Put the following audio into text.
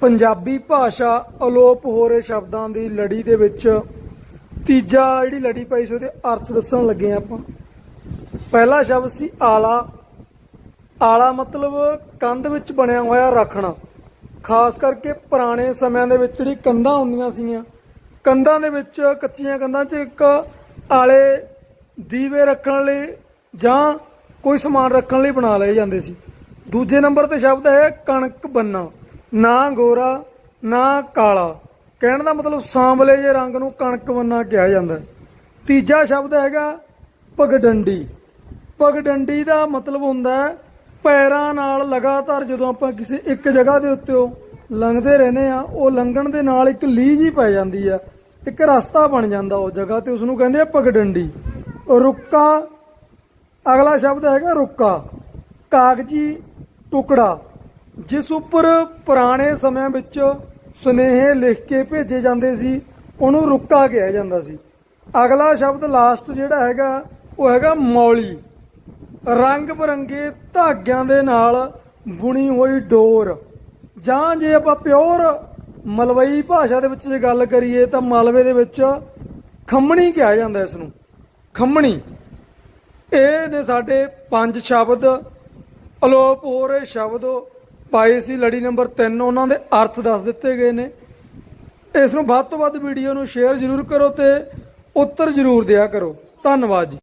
ਪੰਜਾਬੀ ਭਾਸ਼ਾ ਅਲੋਪ ਹੋ ਰਹੇ ਸ਼ਬਦਾਂ ਦੀ ਲੜੀ ਦੇ ਵਿੱਚ ਤੀਜਾ ਜਿਹੜੀ ਲੜੀ ਪਈ ਸੀ ਉਹਦੇ ਅਰਥ ਦੱਸਣ ਲੱਗੇ ਹਾਂ ਆਪਾਂ। ਪਹਿਲਾ ਸ਼ਬਦ ਸੀ ਆਲਾ। ਆਲਾ ਮਤਲਬ ਕੰਧ ਵਿੱਚ ਬਣਿਆ ਹੋਇਆ ਰੱਖਣਾ। ਖਾਸ ਕਰਕੇ ਪੁਰਾਣੇ ਸਮਿਆਂ ਦੇ ਵਿੱਚ ਜਿਹੜੀ ਕੰਧਾਂ ਹੁੰਦੀਆਂ ਸੀਗੀਆਂ, ਕੰਧਾਂ ਦੇ ਵਿੱਚ ਕੱਚੀਆਂ ਕੰਧਾਂ 'ਚ ਇੱਕ ਆਲੇ ਦੀਵੇ ਰੱਖਣ ਲਈ ਜਾਂ ਕੋਈ ਸਮਾਨ ਰੱਖਣ ਲਈ ਬਣਾ ਲਏ ਜਾਂਦੇ ਸੀ। ਦੂਜੇ ਨੰਬਰ ਤੇ ਸ਼ਬਦ ਹੈ ਕਣਕ ਬੰਨਾ ਨਾ ਗੋਰਾ, ਨਾ ਕਾਲਾ। ਕਹਿਣ ਦਾ ਮਤਲਬ ਸਾਂਵਲੇ ਜੇ ਰੰਗ ਨੂੰ ਕਣਕ ਵੰਨਾ ਕਿਹਾ ਜਾਂਦਾ ਤੀਜਾ ਸ਼ਬਦ ਹੈਗਾ ਪਗਡੰਡੀ ਪਗਡੰਡੀ ਦਾ ਮਤਲਬ ਹੁੰਦਾ ਪੈਰਾਂ ਨਾਲ ਲਗਾਤਾਰ ਜਦੋਂ ਆਪਾਂ ਕਿਸੇ ਇੱਕ ਜਗ੍ਹਾ ਦੇ ਉੱਤੇ ਲੰਘਦੇ ਰਹਿੰਦੇ ਆ ਉਹ ਲੰਘਣ ਦੇ ਨਾਲ ਇੱਕ ਲੀਜ ਹੀ ਪੈ ਜਾਂਦੀ ਆ ਇੱਕ ਰਸਤਾ ਬਣ ਜਾਂਦਾ ਉਹ ਜਗ੍ਹਾ ਤੇ ਉਸ ਨੂੰ ਕਹਿੰਦੇ ਆ ਪਗਡੰਡੀ ਰੁੱਕਾ, ਅਗਲਾ ਸ਼ਬਦ ਹੈਗਾ ਰੁੱਕਾ। ਕਾਗਜੀ ਟੁਕੜਾ। ਜਿਸ ਉੱਪਰ ਪੁਰਾਣੇ ਸਮਿਆਂ ਵਿੱਚ ਸੁਨੇਹੇ ਲਿਖ ਕੇ ਭੇਜੇ ਜਾਂਦੇ ਸੀ, ਉਹਨੂੰ ਰੁੱਕਾ ਕਿਹਾ ਜਾਂਦਾ ਸੀ। ਅਗਲਾ ਸ਼ਬਦ ਲਾਸਟ ਜਿਹੜਾ ਹੈਗਾ, ਉਹ ਹੈਗਾ ਮੌਲੀ। ਰੰਗ ਬਰੰਗੇ ਧਾਗਿਆਂ ਦੇ ਨਾਲ ਬੁਣੀ ਹੋਈ ਡੋਰ। ਜਾਂ ਜੇ ਆਪਾਂ ਪਿਓਰ ਮਲਵਈ ਭਾਸ਼ਾ ਦੇ ਵਿੱਚ ਜੇ ਗੱਲ ਕਰੀਏ, ਤਾਂ ਮਲਵੇ ਦੇ ਵਿੱਚ ਖੰਮਣੀ ਕਿਹਾ ਜਾਂਦਾ ਇਸ ਨੂੰ ਖੰਮਣੀ। ਇਹ ਨੇ ਸਾਡੇ ਪੰਜ ਸ਼ਬਦ, ਅਲੋਪ ਹੋ ਰਹੇ ਸ਼ਬਦ ਪਾਏ ਸੀ ਲੜੀ ਨੰਬਰ 3 ਉਹਨਾਂ ਦੇ ਅਰਥ ਦੱਸ ਦਿੱਤੇ ਗਏ ਨੇ। ਇਸ ਨੂੰ ਵੱਧ ਤੋਂ ਵੱਧ ਵੀਡੀਓ ਨੂੰ ਸ਼ੇਅਰ ਜ਼ਰੂਰ ਕਰੋ ਤੇ ਉੱਤਰ ਜ਼ਰੂਰ ਦਿਆ ਕਰੋ। ਧੰਨਵਾਦ ਜੀ।